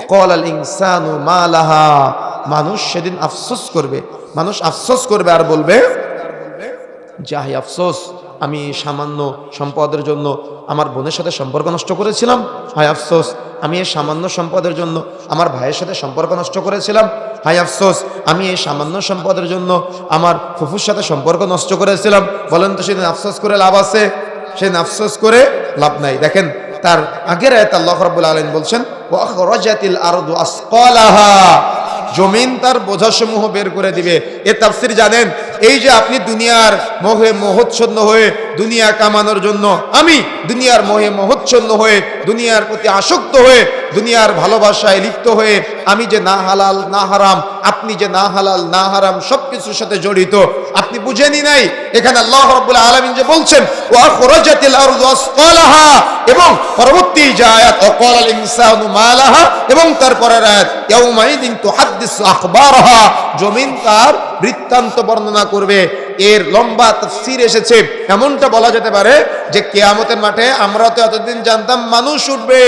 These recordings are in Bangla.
অকল আল ইনসানু মালাহা। মানুষ সেদিন আফসোস করবে। মানুষ আফসোস করবে আর বলবে যাই আফসোস, আমি সামান্য সম্পদের জন্য আমার বোনের সাথে সম্পর্ক নষ্ট করেছিলাম। হায় আফসোস, আমি এই সামান্য সম্পদের জন্য আমার ভাইয়ের সাথে সম্পর্ক নষ্ট করেছিলাম। হায় আফসোস, আমি এই সামান্য সম্পদের জন্য আমার ফুফুর সাথে সম্পর্ক নষ্ট করেছিলাম। বলেন তো সেদিন আফসোস করে লাভ আছে? সেদিন আফসোস করে লাভ নাই। দেখেন তার আগের আয়াত আল্লাহ রাব্বুল আলামিন বলছেন জমিন তার বোঝাসমূহ বের করে দিবে। এ তাফসির জানেন, এই যে আপনি দুনিয়ার মোহে মোহচ্ছন্ন হয়ে দুনিয়া কামানোর জন্য, আমি দুনিয়ার মোহে মোহচ্ছন্ন হয়ে দুনিয়ার প্রতি আসক্ত হয়ে দুনিয়ার ভালোবাসায় লিপ্ত হয়ে আমি যে না হালাল, না হারাম, আপনি যে না হালাল, না হারাম সব কিছুর সাথে জড়িত বুঝেনি নাই। এখানে আল্লাহ রাব্বুল আলামিন যে বলছেন এবং পরবর্তী যে আয়াত অকাল ইনসানু মালাহা এবং তারপরের আয়াত, ইয়াউমাইদিন তুহাদ্দিসু আখবারহা জমিন তার বৃত্তান্ত বর্ণনা করবে। এর লম্বা তফসির এসেছে। এমনটা বলা যেতে পারে যে কেয়ামতের মাঠে আমরা তো এতদিন জানতাম মানুষ উঠবে,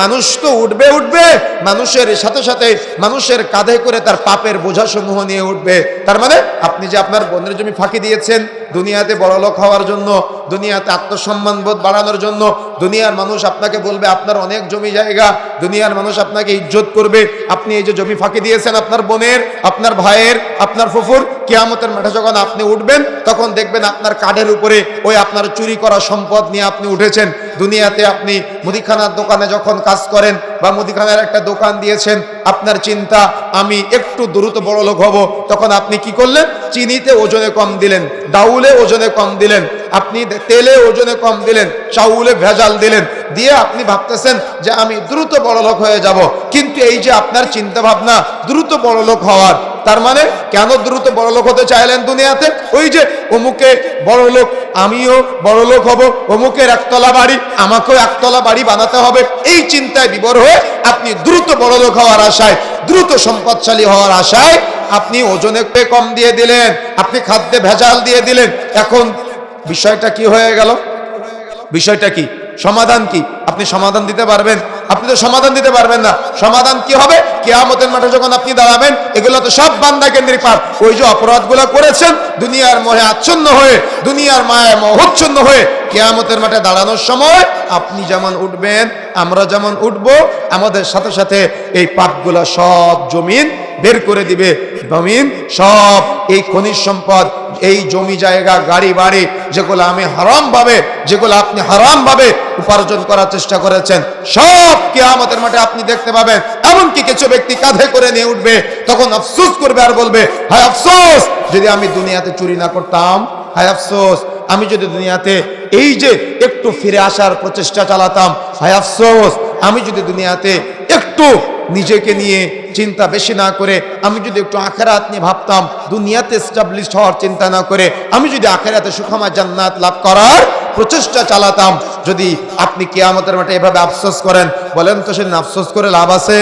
মানুষ তো উঠবে উঠবে। মানুষের সাথে সাথে মানুষের কাঁধে করে তার পাপের বোঝা সমূহ নিয়ে উঠবে। তার মানে আপনি যে আপনার বোনের জমি ফাঁকি দিয়েছেন দুনিয়াতে বড়লোক হওয়ার জন্য, দুনিয়াতে আত্মসম্মানবোধ বাড়ানোর জন্য, দুনিয়ার মানুষ আপনাকে বলবে, আপনার অনেক জমি জায়গা, দুনিয়ার মানুষ আপনাকে ইজ্জত করবে। আপনি এই যে জমি ফাঁকি দিয়েছেন আপনার বোনের, আপনার ভাইয়ের, আপনার ফুফুর, কেয়ামতের মাঠে যখন আপনি উঠবেন, তখন দেখবেন আপনার কাঠের উপরে ওই আপনার চুরি করা সম্পদ নিয়ে আপনি উঠেছেন। দুনিয়াতে আপনি মুদিখানার দোকানে যখন কাজ করেন বা মুদিখানার একটা দোকান দিয়েছেন, আপনার চিন্তা, আমি একটু দ্রুত বড় লোক হব, তখন আপনি কি করলেন? চিনিতে ওজনে কম দিলেন, ডাউলে ওজনে কম দিলেন, আপনি তেলে ওজনে কম দিলেন, চাউলে ভেজাল দিলেন, দিয়ে আপনি ভাবতেছেন যে আমি দ্রুত বড় লোক হয়ে যাব। কিন্তু এই যে আপনার চিন্তা ভাবনা দ্রুত বড় লোক হওয়ার তার মানে কেন দ্রুত বড় লোক হতে চাইলেন দুনিয়াতে? ওই যে, অমুকে বড় লোক, আমিও বড় লোক হব, অমুকের একতলা বাড়ি, আমাকেও একতলা বাড়ি বানাতে হবে। এই চিন্তায় বিবর হয়ে আপনি দ্রুত বড় লোক হওয়ার আশায়, দ্রুত সম্পদশালী হওয়ার আশায় আপনি ওজনে কম দিয়ে দিলেন, আপনি খাদ্যে ভেজাল দিয়ে দিলেন। এখন বিষয়টা কি হয়ে গেল? বিষয়টা কি? সমাধান কি? আপনি সমাধান দিতে পারবেন? আপনি তো সমাধান দিতে পারবেন না। সমাধান কি হবে? কেয়ামতের মাঠে যখন আপনি দাঁড়াবেন, এগুলো তো সব বান্দা কেন্দ্রিক পাপ ওই যে অপরাধগুলো করেছেন, দুনিয়ার মহে আচ্ছন্ন হয়ে, দুনিয়ার মায়ায় মহচ্ছন্ন হয়ে কেয়ামতের মাঠে দাঁড়ানোর সময় আপনি যেমন উঠবেন, আমরা যেমন উঠব, আমাদের সাথে সাথে এই পাপগুলো সব জমিন বের করে দিবে। জমিন, সব এই খনিজ সম্পদ, এই জমি জায়গা, গাড়ি, বাড়ি, যেগুলো আমি হারাম ভাবে, যেগুলো আপনি হারাম ভাবে উপার্জন করার চেষ্টা করেছেন, সব কে আমাদের মাঠে আপনি দেখতে পাবেন। এমনকি কিছু ব্যক্তি কাঁধে করে নিয়ে উঠবে, তখন আফসোস করবে আর বলবে, হায় আফসোস, যদি আমি দুনিয়াতে চুরি না করতাম, হায় আফসোস, আমি যদি দুনিয়াতে এই যে একটু ফিরে আসার প্রচেষ্টা চালাতাম, হায় আফসোস, আমি যদি দুনিয়াতে একটু নিজেকে নিয়ে চিন্তা বেশি না করে, আমি যদি একটু আখেরাত নিয়ে ভাবতাম, দুনিয়াতে এস্টাবলিশ হওয়ার চিন্তা না করে, আমি যদি আখেরাতে সুখামা জান্নাত লাভ করার প্রচেষ্টা চালাতাম, যদি আপনি কেয়ামতের মাঠে এভাবে আফসোস করেন, বলেন তো সেদিন আফসোস করে লাভ আছে?